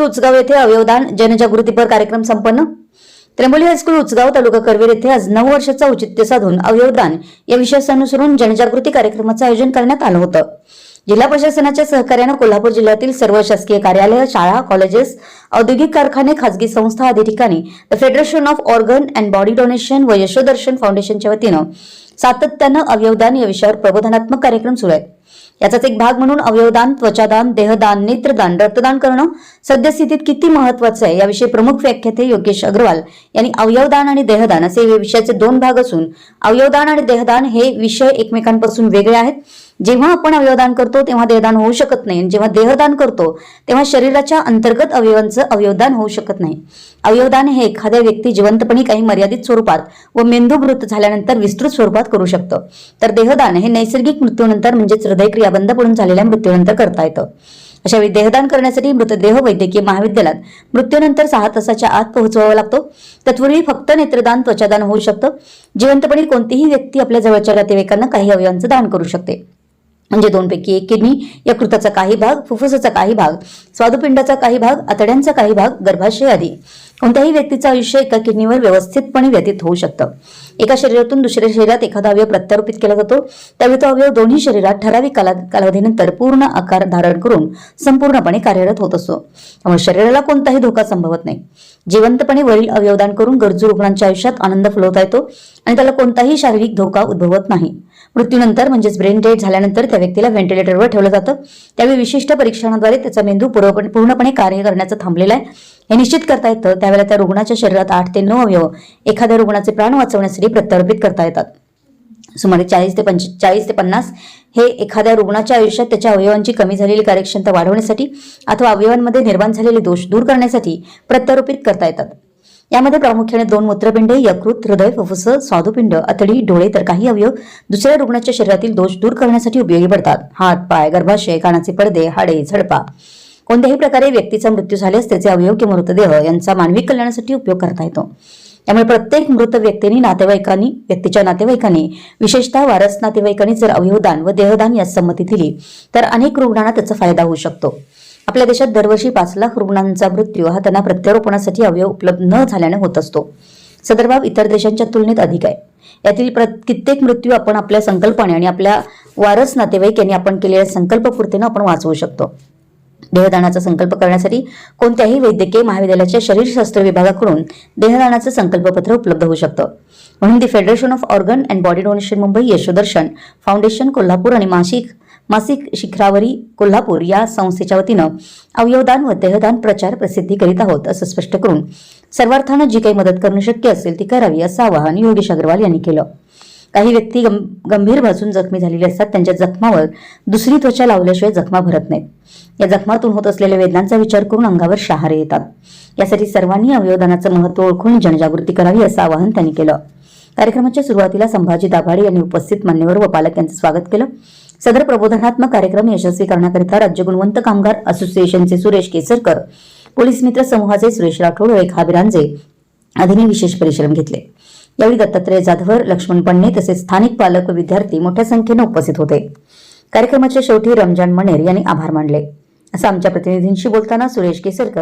उचगाव येथे अवयवदान जनजागृतीपर कार्यक्रम संपन्न. त्र्यंबोली हायस्कूल उचगाव तालुका करवीर येथे आज नऊ वर्षाचा औचित्य साधून अवयवदान या विषयास अनुसरून जनजागृती कार्यक्रमाचं आयोजन करण्यात आलं होतं. जिल्हा प्रशासनाच्या सहकार्यानं कोल्हापूर जिल्ह्यातील सर्व शासकीय कार्यालय शाळा कॉलेजेस औद्योगिक कारखाने खासगी संस्था आदी ठिकाणी the federation of organ and body donation व यशोदर्शन फाउंडेशनच्या वतीनं सातत्यानं अवयवदान या विषयावर प्रबोधनात्मक कार्यक्रम सुरू आहेत. याचाच एक भाग म्हणून अवयवदान त्वचादान देहदान नेत्रदान रक्तदान करणं सद्यस्थितीत किती महत्वाचं आहे याविषयी प्रमुख व्याख्याते योगेश अग्रवाल यांनी अवयवदान आणि देहदान असे हे विषयाचे दोन भाग असून अवयवदान आणि देहदान हे विषय एकमेकांपासून वेगळे आहेत. जेव्हा आपण अवयवदान करतो तेव्हा देहदान होऊ शकत नाही. आणि जेव्हा देहदान करतो तेव्हा शरीराच्या अंतर्गत अवयवांचं अवयवदान होऊ शकत नाही. अवयवदान हे एखाद्या व्यक्ती जिवंतपणी काही मर्यादित स्वरूपात व मेंदूमृत झाल्यानंतर विस्तृत स्वरूपात करू शकतं. तर देहदान हे नैसर्गिक मृत्यूनंतर म्हणजेच हृदयक्रिया बंद पडून झालेल्या मृत्यूनंतर करता येतं. अशावेळी देहदान करण्यासाठी मृतदेह वैद्यकीय महाविद्यालयात मृत्यूनंतर सहा तासाच्या आत पोहोचवावा लागतो. तत्पूर्वी फक्त नेत्रदान त्वचादान होऊ शकतं. जिवंतपणी कोणतीही व्यक्ती आपल्या जवळच्या नातेवाईकांना काही अवयवांचं दान करू शकते. म्हणजे दोनपैकी एक किडनी यकृताचा काही भाग फुफ्फुसाचा काही भाग स्वादुपिंडाचा काही भाग आतड्यांचा काही भाग गर्भाशय आदी कोणत्याही व्यक्तीचं आयुष्य एका किडनीवर व्यवस्थितपणे व्यतीत होऊ शकतं. एका शरीरातून दुसऱ्या शरीरात एखादा अवयव प्रत्यारोपित केला जातो त्यावेळी तो अवयव दोन्ही शरीरात ठराविक काला कालावधीनंतर पूर्ण आकार धारण करून संपूर्णपणे कार्यरत होत असतो. त्यामुळे शरीराला कोणताही धोका संभवत नाही. जिवंतपणे वरील अवयवदान करून गरजू रुग्णांच्या आयुष्यात आनंद फुलवता येतो आणि त्याला कोणताही शारीरिक धोका उद्भवत नाही. मृत्यूनंतर म्हणजेच ब्रेन डेड झाल्यानंतर त्या व्यक्तीला व्हेंटिलेटरवर ठेवलं जातं. त्यावेळी विशिष्ट परीक्षणाद्वारे त्याचा मेंदू पूर्णपणे पूर्णपणे कार्य करण्याचं थांबलेलं आहे. हे निश्चित करता येतं त्यावेळेला त्या रुग्णाच्या शरीरात आठ ते नऊ अवयव एखाद्या रुग्णाचे प्राण वाचवण्यासाठी प्रत्यारोपित करता येतात. सुमारे चाळीस ते पंच चाळीस ते पन्नास हे एखाद्या रुग्णाच्या आयुष्यात त्याच्या अवयवांची कमी झालेली कार्यक्षमता वाढवण्यासाठी अथवा अवयवांमध्ये निर्माण झालेले दोष दूर करण्यासाठी प्रत्यारोपित करता येतात. यामध्ये प्रामुख्याने दोन मूत्रपिंडे यकृत हृदय फुफ्फुस स्वादुपिंड अतडी डोळे तर काही अवयव दुसऱ्या रुग्णाच्या शरीरातील दोष दूर करण्यासाठी उपयोगी पडतात. हात पाय गर्भाशय कानाचे पडदे हाडे झडपा. कोणत्याही प्रकारे व्यक्तीचा मृत्यू झाल्यास त्याचे अवयव किंवा मृतदेह यांचा मानवी कल्याणासाठी उपयोग करता येतो. त्यामुळे प्रत्येक मृत व्यक्तीने नातेवाईकांनी व्यक्तीच्या नातेवाईकांनी विशेषतः वारस नातेवाईकांनी जर अवयवदान व देहदान यास संमती दिली तर अनेक रुग्णांना त्याचा फायदा होऊ शकतो. आपल्या देशात दरवर्षी पाच लाख रुग्णांचा मृत्यू हा त्यांना प्रत्यारोपणासाठी अवयव उपलब्ध न झाल्याने होत असतो. सदर बाब इतर देशांच्या तुलनेत अधिक आहे. यातील प्र कित्येक मृत्यू आपण आपल्या संकल्पने आणि आपल्या वारस नातेवाईक यांनी आपण केलेल्या संकल्पपूर्तीनं आपण वाचवू शकतो. देहदानाचा संकल्प करण्यासाठी कोणत्याही वैद्यकीय महाविद्यालयाच्या शरीरशास्त्र विभागाकडून देहदानाचं संकल्पपत्र उपलब्ध होऊ शकतं. म्हणून the federation of organ and body donation Mumbai Yashodarshan foundation Kolhapur आणि मासिक मासिक शिखरावरी कोल्हापूर या संस्थेच्या वतीनं अवयवदान व देहदान प्रचार प्रसिद्धी करीत आहोत असं स्पष्ट करून सर्वार्थानं जी काही मदत करणं शक्य असेल ती करावी असं आवाहन योगेश अग्रवाल यांनी केलं. काही व्यक्ती गं- गंभीर भाजून जखमी झालेले असतात त्यांच्या जखमावर दुसरी त्वचा लावल्याशिवाय जखमा भरत नाहीत. या जखमातून होत असलेल्या वेदनांचा विचार करून अंगावर शहारे येतात. यासाठी सर्वांनी अवयवदानाचं महत्त्व ओळखून जनजागृती करावी असं आवाहन त्यांनी केलं. कार्यक्रमाच्या सुरुवातीला संभाजी दाभाडे यांनी उपस्थित मान्यवर व पालक यांचं स्वागत केलं. सदर प्रबोधनात्मक कार्यक्रम यशस्वी करण्याकरिता राज्य गुणवंत कामगार असोसिएशनचे सुरेश केसरकर पोलीस मित्र समूहाचे सुरेश राठोड व रेखा बिरांजे आदींनी विशेष परिश्रम घेतले. यावेळी दत्तात्रय जाधवर लक्ष्मण पण्णे तसेच स्थानिक पालक व विद्यार्थी मोठ्या संख्येनं उपस्थित होते. कार्यक्रमाच्या शेवटी रमजान मनेर यांनी आभार मानले. असं आमच्या प्रतिनिधींशी बोलताना सुरेश केसरकर